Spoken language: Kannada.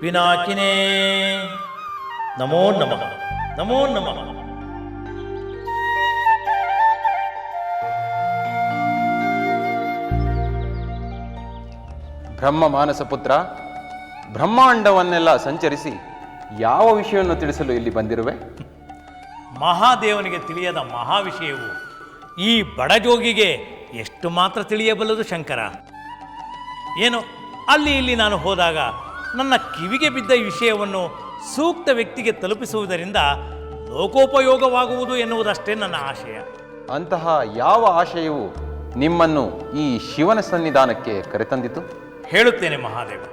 ಪಿನಾಕಿನೇ ನಮೋ ನಮಃ. ನಮೋ ನಮಃ. ಬ್ರಹ್ಮ ಮಾನಸ ಪುತ್ರ ಬ್ರಹ್ಮಾಂಡವನ್ನೆಲ್ಲ ಸಂಚರಿಸಿ ಯಾವ ವಿಷಯವನ್ನು ತಿಳಿಸಲು ಇಲ್ಲಿ ಬಂದಿರುವೆ? ಮಹಾದೇವನಿಗೆ ತಿಳಿಯದ ಮಹಾವಿಷಯವು ಈ ಬಡಜೋಗಿಗೆ ಎಷ್ಟು ಮಾತ್ರ ತಿಳಿಯಬಲ್ಲದು ಶಂಕರ? ಏನು ಅಲ್ಲಿ ಇಲ್ಲಿ ನಾನು ಹೋದಾಗ ನನ್ನ ಕಿವಿಗೆ ಬಿದ್ದ ಈ ವಿಷಯವನ್ನು ಸೂಕ್ತ ವ್ಯಕ್ತಿಗೆ ತಲುಪಿಸುವುದರಿಂದ ಲೋಕೋಪಯೋಗವಾಗುವುದು ಎನ್ನುವುದಷ್ಟೇ ನನ್ನ ಆಶಯ. ಅಂತಹ ಯಾವ ಆಶಯವು ನಿಮ್ಮನ್ನು ಈ ಶಿವನ ಸನ್ನಿಧಾನಕ್ಕೆ ಕರೆತಂದಿತು? ಹೇಳುತ್ತೇನೆ ಮಹಾದೇವ.